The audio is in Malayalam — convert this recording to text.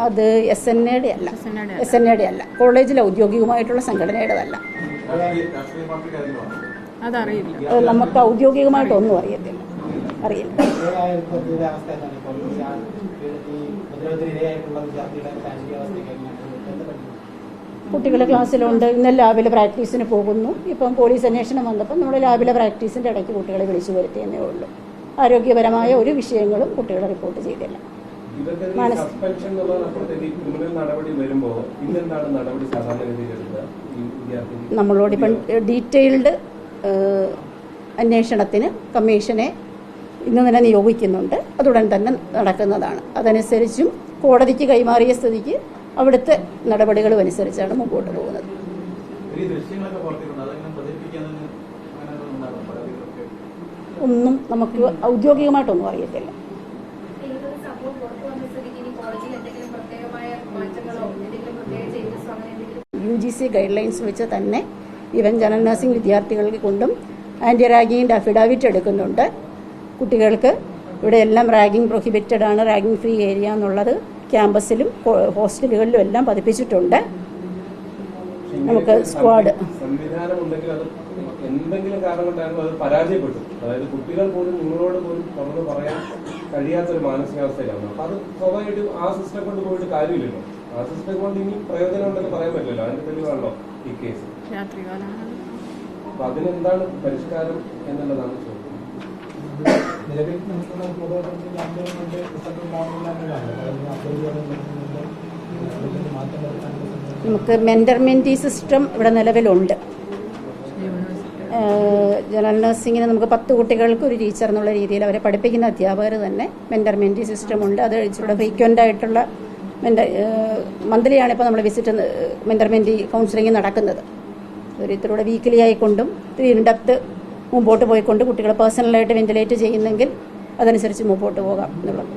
അത് എസ് എൻ എയുടെ അല്ല. എസ് എൻ എയുടെ അല്ല. കോളേജിലെ ഔദ്യോഗികമായിട്ടുള്ള സംഘടനയുടേതല്ല. അതറിയില്ല. നമുക്ക് ഔദ്യോഗികമായിട്ടൊന്നും അറിയത്തില്ല. അറിയില്ല. കുട്ടികൾ ക്ലാസ്സിലുണ്ട്. ഇന്ന് ലാബിലെ പ്രാക്ടീസിന് പോകുന്നു. ഇപ്പം പോലീസ് അന്വേഷണം വന്നപ്പോൾ നമ്മൾ ലാബിലെ പ്രാക്ടീസിന്റെ ഇടയ്ക്ക് കുട്ടികളെ വിളിച്ചു വരുത്തിയെന്നേ ഉള്ളൂ. ആരോഗ്യപരമായ ഒരു വിഷയങ്ങളും കുട്ടികളെ റിപ്പോർട്ട് ചെയ്തില്ല. നമ്മളോട് ഇപ്പം ഡീറ്റെയിൽഡ് അന്വേഷണത്തിന് കമ്മീഷനെ ഇന്ന് തന്നെ നിയോഗിക്കുന്നുണ്ട്. അതുടൻ തന്നെ നടക്കുന്നതാണ്. അതനുസരിച്ചും കോടതിക്ക് കൈമാറിയ സ്ഥിതിക്ക് അവിടുത്തെ നടപടികളും അനുസരിച്ചാണ് മുമ്പോട്ട് പോകുന്നത്. ഒന്നും നമുക്ക് ഔദ്യോഗികമായിട്ടൊന്നും അറിയത്തില്ല. U G C guidelines വെച്ച് തന്നെ ഇവൻ ജനറൽ നഴ്സിംഗ് വിദ്യാർത്ഥികൾക്ക് കൊണ്ടും ആന്റി റാഗിങ്ങിന്റെ അഫിഡാവിറ്റ് എടുക്കുന്നുണ്ട്. കുട്ടികൾക്ക് ഇവിടെ എല്ലാം റാഗിങ് പ്രൊഹിബിറ്റഡ് ആണ്. റാഗിങ് ഫ്രീ ഏരിയ എന്നുള്ളത് ക്യാമ്പസിലും ഹോസ്റ്റലുകളിലും എല്ലാം പതിപ്പിച്ചിട്ടുണ്ട്. നമുക്ക് സ്ക്വാഡ് സംവിധാനം ഉണ്ടെങ്കിൽ അത് എന്തെങ്കിലും കാരണം കൊണ്ടായിരുന്നു അത് പരാജയപ്പെട്ടു. അതായത് കുട്ടികൾ പോലും നിങ്ങളോട് പോലും തുറന്നു പറയാൻ കഴിയാത്തൊരു മാനസികാവസ്ഥയിലാണ്. അപ്പൊ അത് സ്വാഭാവികമായിട്ടും ആ സിസ്റ്റം കൊണ്ട് പോയിട്ട് കാര്യമില്ലല്ലോ. ആ സിസ്റ്റം കൊണ്ട് ഇനി പ്രയോജനം ഉണ്ടെന്ന് പറയാൻ പറ്റില്ലല്ലോ. അതിന്റെ തെളിവാണല്ലോ ഈ കേസ് അപ്പൊ അതിനെന്താണ് പരിഷ്കാരം എന്നുള്ളതാണ് ചോദ്യം. നിലവിൽ ജാമ്യം കൊണ്ട് റിസൾട്ട് അപ്ലോഡ് ചെയ്യാൻ മാറ്റം വരുത്താനുള്ള നമുക്ക് മെന്റർമെന്റി സിസ്റ്റം ഇവിടെ നിലവിലുണ്ട്. ജനറൽ നഴ്സിങ്ങിന് നമുക്ക് പത്ത് കുട്ടികൾക്ക് ഒരു ടീച്ചർ എന്നുള്ള രീതിയിൽ അവരെ പഠിപ്പിക്കുന്ന അധ്യാപകർ തന്നെ മെന്റർമെന്റി സിസ്റ്റം ഉണ്ട്. അത് ഇവിടെ ഫ്രീക്വന്റ് ആയിട്ടുള്ള മെന്റർ മന്ത്ലിയാണ് ഇപ്പോൾ നമ്മൾ വിസിറ്റ് മെന്റർമെന്റി കൗൺസിലിംഗ് നടക്കുന്നത്. ഒരു ഇത്തിലൂടെ വീക്കിലി ആയിക്കൊണ്ടും ഇത്തിരി ഇൻഡപ്ത് മുമ്പോട്ട് പോയിക്കൊണ്ട് കുട്ടികളെ പേഴ്സണലായിട്ട് വെന്റിലേറ്റ് ചെയ്യുന്നെങ്കിൽ അതനുസരിച്ച് മുമ്പോട്ട് പോകാം എന്നുള്ളത്.